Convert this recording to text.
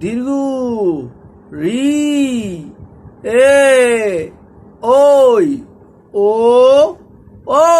দীর্ঘ রি এ ওই ও ও